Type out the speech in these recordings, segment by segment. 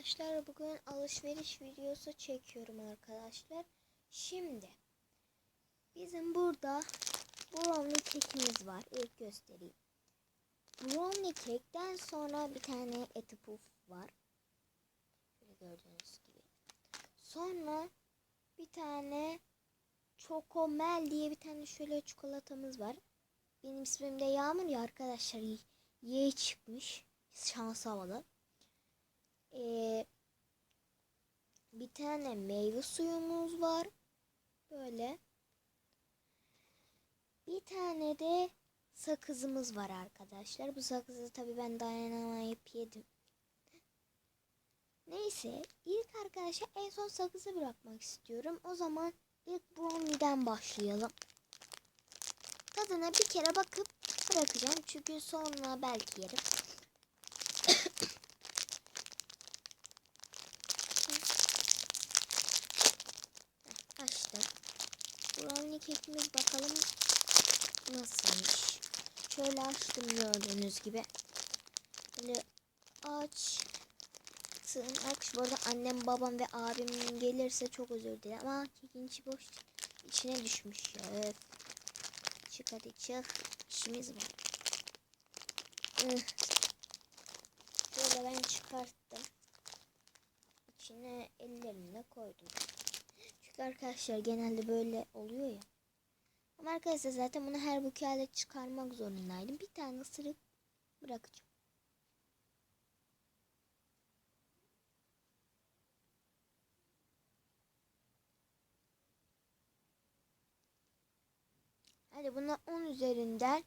arkadaşlar bugün alışveriş videosu çekiyorum arkadaşlar. Şimdi bizim burada brownie kekimiz var. İlk göstereyim. Brownie kekten sonra bir tane eti puf var. Şöyle gördüğünüz gibi. Sonra bir tane Çokomel diye bir tane şöyle çikolatamız var. Benim ismim de Yağmur ya arkadaşlar. Y çıkmış. Şans havalı. Bir tane meyve suyumuz var. Böyle. Bir tane de sakızımız var arkadaşlar. Bu sakızı tabii ben dayanamayıp yedim. Neyse ilk arkadaşlar en son sakızı bırakmak istiyorum. O zaman ilk brownie'den başlayalım. Tadına bir kere bakıp bırakacağım. Çünkü sonra belki yerim. Heh, Açtım. Brownie kekimiz bakalım nasılmış. Şöyle açtım gördüğünüz gibi. Böyle aç. Aç. Bu arada annem, babam ve abim gelirse çok özür dilerim. Ama kekin içi boş. İçine düşmüş ya. Öf. Çık hadi çık. İşimiz var. Şöyle ben çıkarttım. İçine ellerimle koydum. Çünkü arkadaşlar genelde böyle oluyor ya. Ama arkadaşlar zaten bunu her bukale çıkarmak zorundaydım. Bir tane ısırık bırakacağım. Hadi buna 10 üzerinden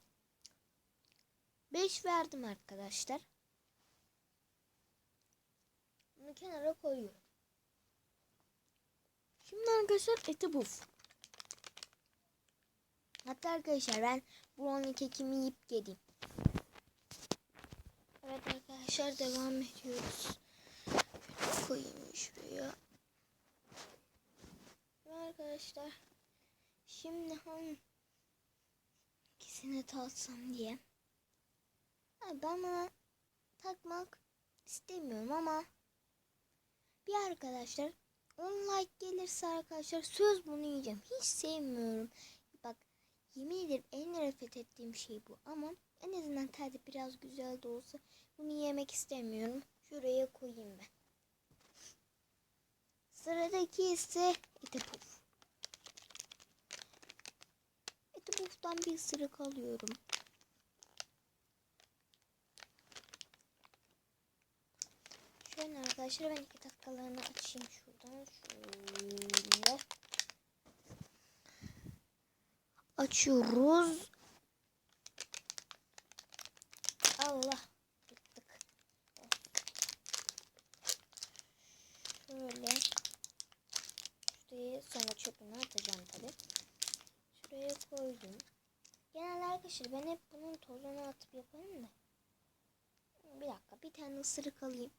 5 verdim arkadaşlar. Bunu kenara koyuyorum. Şimdi arkadaşlar eti buf. Hatta arkadaşlar ben brownie kekimi yiyip geleyim. Evet arkadaşlar devam ediyoruz. Şöyle koyayım şuraya. Ve arkadaşlar şimdi hangi ikisini tatsam diye. Ben buna takmak istemiyorum ama bir arkadaşlar 10 like gelirse arkadaşlar söz bunu yiyeceğim. Hiç sevmiyorum. Bak yemin ederim en nefret ettiğim şey bu ama en azından tadı biraz güzel de olsa bunu yemek istemiyorum. Şuraya koyayım ben. Sıradaki ise eti puf. Eti puftan bir ısırık alıyorum. Şöyle arkadaşlar ben iki dakikalarını açayım şuradan. Şöyle. Açıyoruz. Allah. Yıktık. Şöyle. Şurayı sonra çöpünü atacağım tabi. Şuraya koydum. Genelde arkadaşlar ben hep bunun tozunu atıp yaparım da. Bir dakika bir tane ısırık alayım.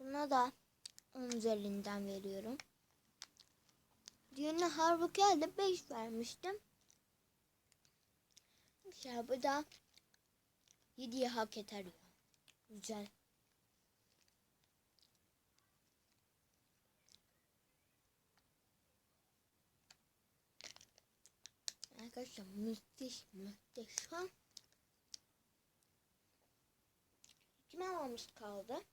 Buna da 10 üzerinden veriyorum. Diğerine halbuki elde 5 vermiştim. İşte bu da 7'ye hak eder. Güzel. Arkadaşlar müthiş muhteşem. Kime almamız kaldı?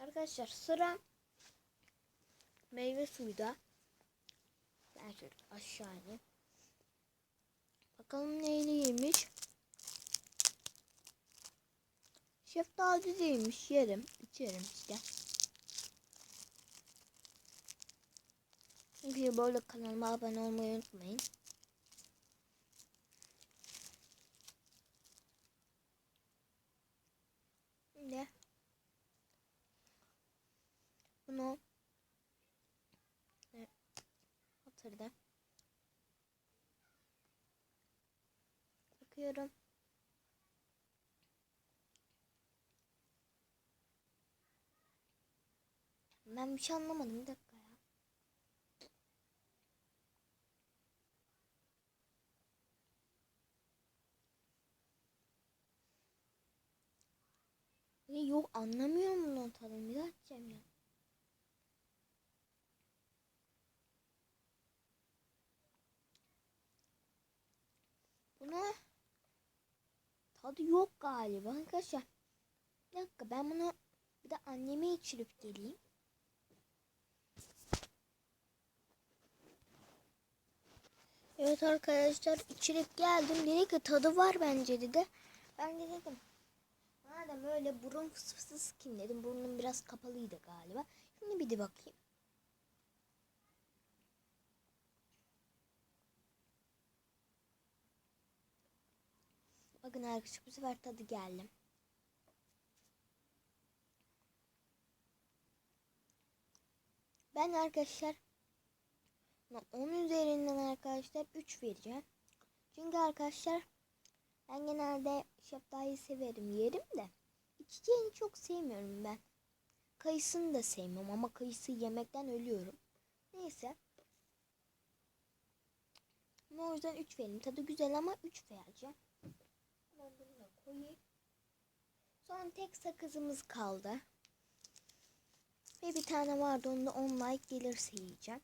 Arkadaşlar sıra meyve suyda. Ben şöyle aşağı ineyim. Bakalım neyliymiş. Şeftali değilmiş. Yerim. içerim işte. Bir böyle kanalıma abone olmayı unutmayın. Şimdi bunu getirdi. Bakıyorum. Ben bir şey anlamadım. Bir dakika ya. Yok anlamıyorum bunun tadını. Bir daha açacağım ya. Buna tadı yok galiba arkadaşlar. Bir dakika ben bunu bir de anneme içirip geleyim. Evet arkadaşlar içirip geldim. Dedi ki tadı var bence dedi. Ben de dedim. Madem öyle burun fıs fıs sıkayım dedim. Burnum biraz kapalıydı galiba. Şimdi bir de bakayım. Bakın arkadaşlar bu sefer tadı geldim. Ben arkadaşlar 10 üzerinden arkadaşlar 3 vereceğim. Çünkü arkadaşlar ben genelde şeftaliyi severim yerim de içeceğini çok sevmiyorum ben. Kayısını da sevmiyorum ama kayısı yemekten ölüyorum. Neyse. O yüzden 3 vereyim. Tadı güzel ama 3 vereceğim. Da koyayım. Son tek sakızımız kaldı. Ve bir tane vardı onu da 10 like gelirse yiyeceğim.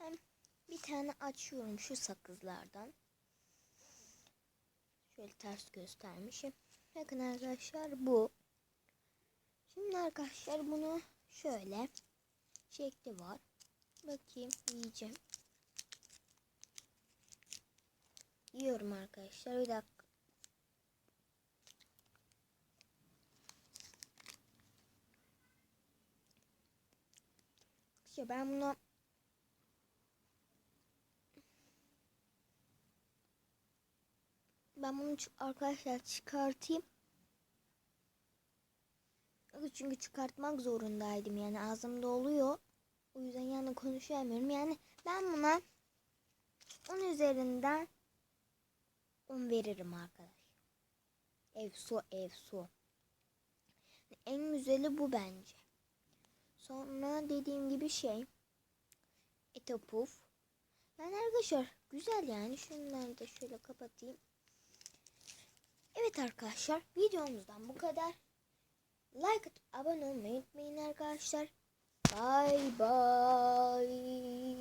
Ben bir tane açıyorum şu sakızlardan. Şöyle ters göstermişim. Bakın arkadaşlar bu. Şimdi arkadaşlar bunu şöyle şekli var. Bakayım yiyeceğim. Yiyorum arkadaşlar. Bir dakika. Ben bunu ben bunu arkadaşlar çıkartayım. Çünkü çıkartmak zorundaydım yani ağzımda oluyor. O yüzden yani konuşamıyorum. Yani ben buna 10 üzerinden 10 veririm arkadaş. Ev su. En güzeli bu bence. Sonra dediğim gibi şey. Etopuf. Yani arkadaşlar güzel yani. Şunları da şöyle kapatayım. Evet arkadaşlar videomuzdan bu kadar. Like atıp abone olmayı unutmayın arkadaşlar. Bye bye.